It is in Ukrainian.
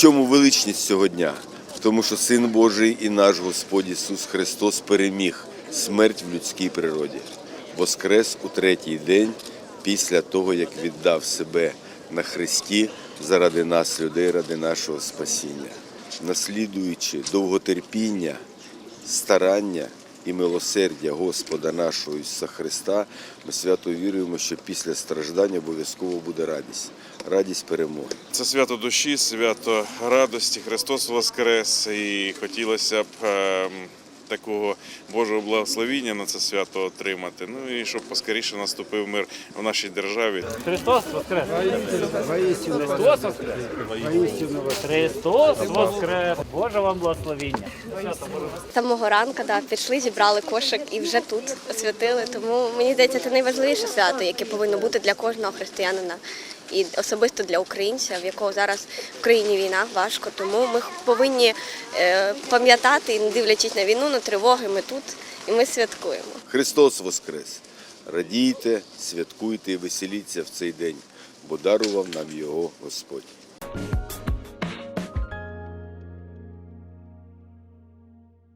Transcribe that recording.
чому величність цього дня? В тому, що Син Божий і наш Господь Ісус Христос переміг смерть в людській природі, воскрес у третій день після того, як віддав себе на Христі заради нас, людей, ради нашого спасіння, наслідуючи довготерпіння, старання і милосердя Господа нашого Ісуса Христа, ми свято віруємо, що після страждання обов'язково буде радість, радість перемоги. Це свято душі, свято радості, Христос Воскрес. І хотілося б ем, такого Божого благословіння на це свято отримати. Ну і щоб поскоріше наступив мир в нашій державі. Христос Воскрес! Христос Воскрес! Христос Воскрес! Боже вам благословіння! Самого ранку да, пішли, зібрали кошик і вже тут освятили. Тому мені здається, це найважливіше свято, яке повинно бути для кожного християнина. І особисто для українця, в якого зараз в країні війна важко. Тому ми повинні е, пам'ятати, не дивлячись на війну, на тривоги, ми тут і ми святкуємо. Христос Воскрес! Радійте, святкуйте і веселіться в цей день, бо дарував нам його Господь.